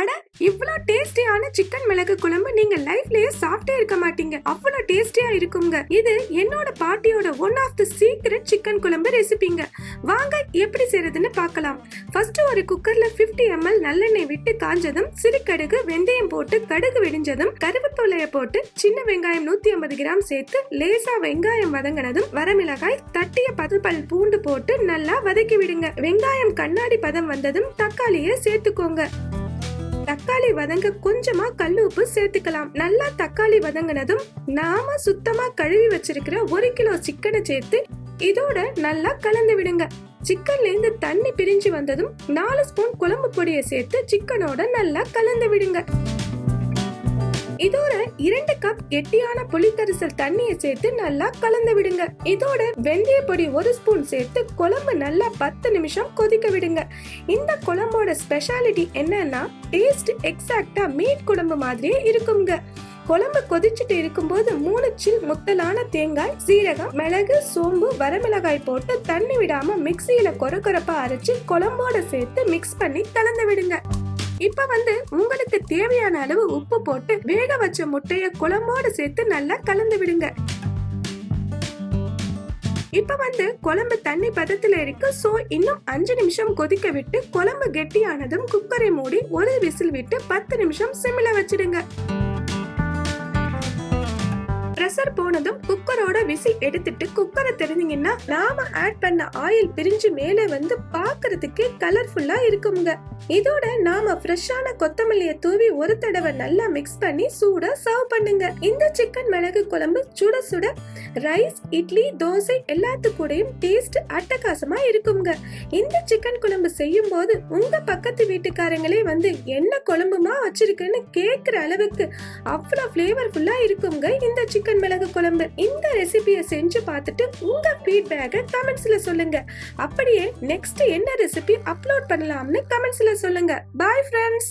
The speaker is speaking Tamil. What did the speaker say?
அட இவ்வளோ டேஸ்டியான சிக்கன் மிளகு குழம்பு நீங்க லைஃப்லயே சாப்பிட்டே இருக்க மாட்டீங்க. அவ்வளோ டேஸ்டியா இருக்குங்க. இது என்னோட பாட்டியோட one of the secret chicken குழம்பு ரெசிபிங்க வாங்க எப்படி செய்யறதுன்னு பார்க்கலாம். ஃபர்ஸ்ட் ஒரு குக்கர்ல பிப்டி எம்எல் நல்லெண்ணெய் விட்டு காஞ்சதும் சிறு கடுகு வெந்தயம் போட்டு கடுகு வெடிஞ்சதும் கருவேப்பிலைய போட்டு சின்ன வெங்காயம் நூத்தி ஐம்பது கிராம் சேர்த்து லேசா வெங்காயம் வதங்கினதும் வரமிளகாய் தட்டிய பதப்பல் பூண்டு போட்டு நல்லா வதக்கி விடுங்க. வெங்காயம் கண்ணாடி பதம் வந்ததும் தக்காளியை சேர்த்துக்கோங்க. தக்காளி வதங்க கொஞ்சமா கல் உப்பு சேர்த்துக்கலாம். நல்லா தக்காளி வதங்கினதும் நாம சுத்தமா கழுவி வச்சிருக்கிற ஒரு கிலோ சிக்கனை சேர்த்து இதோட நல்லா கலந்து விடுங்க. சிக்கன்ல இருந்து தண்ணி பிரிஞ்சு வந்ததும் நாலு ஸ்பூன் குழம்பு பொடியை சேர்த்து சிக்கனோட நல்லா கலந்து விடுங்க. இதோட இரண்டு கப் கெட்டியான புளிக்கரிசல் தண்ணியை சேர்த்து நல்லா கலந்து விடுங்க. இதோட வெந்தய பொடி ஒரு ஸ்பூன் சேர்த்து குழம்பு நல்லா பத்து நிமிஷம் கொதிக்க விடுங்க. இந்த குழம்போட ஸ்பெஷாலிட்டி என்னன்னா டேஸ்ட் எக்ஸாக்டா மீட் குழம்பு மாதிரியே இருக்குங்க. குழம்பு கொதிச்சுட்டு இருக்கும்போது மூணு சில் முத்தலான தேங்காய் சீரகம் மிளகு சோம்பு வரமிளகாய் போட்டு தண்ணி விடாம மிக்சியில கொர கொரப்பா அரைச்சு குழம்போட சேர்த்து மிக்ஸ் பண்ணி கலந்து விடுங்க. இப்ப வந்து உங்களுக்கு தேவையான அளவு உப்பு போட்டு வேக வச்ச முட்டைய குழம்போடு சேர்த்து நல்லா கலந்து விடுங்க. இப்ப வந்து குழம்பு தண்ணி பதத்துல இருக்கு. சோ இன்னும் அஞ்சு நிமிஷம் கொதிக்க விட்டு குழம்பு கெட்டியானதும் குக்கரை மூடி ஒரு விசில் விட்டு பத்து நிமிஷம் சிம்ல வச்சிடுங்க. ப்ரெஷர் போனதும் குக்கரோட விசில் எடுத்துட்டு குக்கரை தெரிஞ்சீங்கன்னா நாம ஆட் பண்ண ஆயில் பிரிஞ்சு மேலே வந்து பாக்குறதுக்கே கலர்ஃபுல்லா இருக்குங்க. இதோட நாம ஃப்ரெஷ்ஷான கொத்தமல்லியை தூவி ஒரு தடவை நல்லா மிக்ஸ் பண்ணி சூடா சர்வ் பண்ணுங்க. இந்த சிக்கன் மிளகு குழம்பு சுட சுட ரைஸ் இட்லி தோசை எல்லாத்து கூடயும் டேஸ்ட் அட்டகாசமா இருக்குங்க. இந்த சிக்கன் குழம்பு செய்யும் போது உங்க பக்கத்து வீட்டுக்காரங்களே வந்து என்ன குழம்புமா வச்சிருக்குன்னு கேக்குற அளவுக்கு அவ்வளோ ஃப்ளேவர்ஃபுல்லா இருக்குங்க இந்த சிக்கன் மிளகு குழம்பு. இந்த ரெசிபியை செஞ்சு பார்த்துட்டு உங்க ஃபீட்பேக்கை கமெண்ட்ஸ்ல சொல்லுங்க. அப்படியே நெக்ஸ்ட் என்ன ரெசிபி அப்லோட் பண்ணலாம்னு கமெண்ட்ஸ்ல சொல்லுங்க. Bye friends